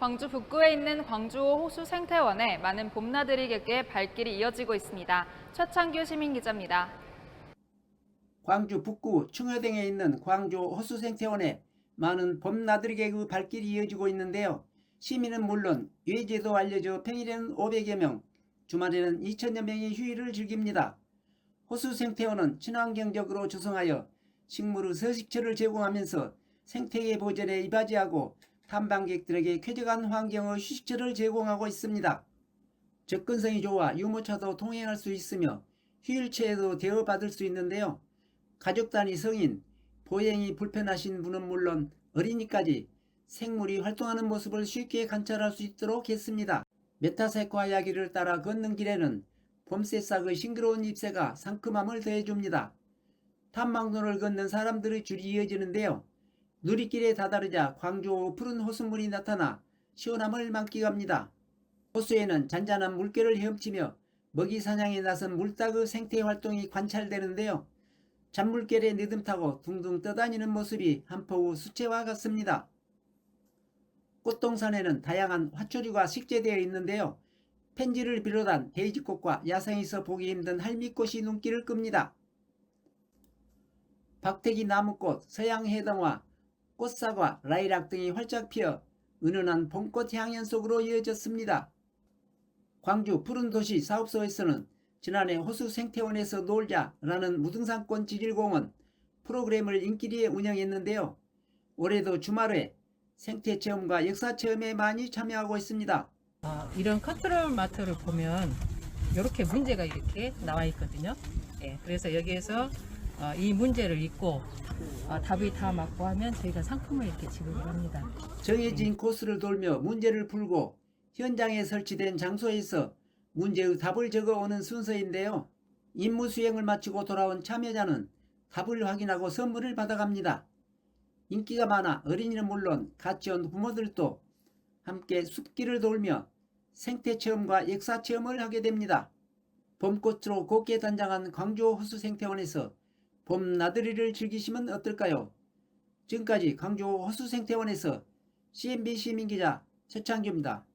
광주 북구에 있는 광주호 호수 생태원에 많은 봄나들이 객의 발길이 이어지고 있습니다. 최창규 시민 기자입니다. 광주 북구 충효동에 있는 광주 호수 생태원에 많은 봄나들이개의 그 발길이 이어지고 있는데요. 시민은 물론 외지에도 알려져 평일에는 500여 명, 주말에는 2천여 명이 휴일을 즐깁니다. 호수 생태원은 친환경적으로 조성하여 식물의 서식처를 제공하면서 생태계 보전에 이바지하고 탐방객들에게 쾌적한 환경의 휴식처를 제공하고 있습니다. 접근성이 좋아 유모차도 통행할 수 있으며 휴일체에도 대여받을 수 있는데요. 가족 단위 성인, 보행이 불편하신 분은 물론 어린이까지 생물이 활동하는 모습을 쉽게 관찰할 수 있도록 했습니다. 메타세과 야기를 따라 걷는 길에는 봄새싹의 싱그러운 잎새가 상큼함을 더해줍니다. 탐방로를 걷는 사람들의 줄이 이어지는데요. 누리길에 다다르자 광주 푸른 호수물이 나타나 시원함을 만끽합니다. 호수에는 잔잔한 물결을 헤엄치며 먹이 사냥에 나선 물닭의 생태 활동이 관찰되는데요. 잔물결에 느듬타고 둥둥 떠다니는 모습이 한포의 수채화 같습니다. 꽃동산에는 다양한 화초류가 식재되어 있는데요. 펜지를 비롯한 데이지꽃과 야생에서 보기 힘든 할미꽃이 눈길을 끕니다. 박태기 나무꽃, 서양해당화, 꽃사과, 라이락 등이 활짝 피어 은은한 봄꽃 향연 속으로 이어졌습니다. 광주 푸른도시 사업소에서는 지난해 호수 생태원에서 놀자라는 무등산권 지질공원 프로그램을 인기리에 운영했는데요. 올해도 주말에 생태 체험과 역사 체험에 많이 참여하고 있습니다. 어, 이런 컨트롤 마트를 보면 이렇게 문제가 이렇게 나와 있거든요. 예, 그래서 여기에서 어, 이 문제를 읽고 어, 답이 다 맞고 하면 저희가 상품을 이렇게 지급을 합니다. 정해진 코스를 돌며 문제를 풀고 현장에 설치된 장소에서 문제의 답을 적어오는 순서인데요. 임무 수행을 마치고 돌아온 참여자는 답을 확인하고 선물을 받아갑니다. 인기가 많아 어린이는 물론 같이 온 부모들도 함께 숲길을 돌며 생태 체험과 역사 체험을 하게 됩니다. 봄꽃으로 곱게 단장한 광주 호수 생태원에서 봄 나들이를 즐기시면 어떨까요? 지금까지 광주 호수 생태원에서 CNB 시민기자 최창규입니다.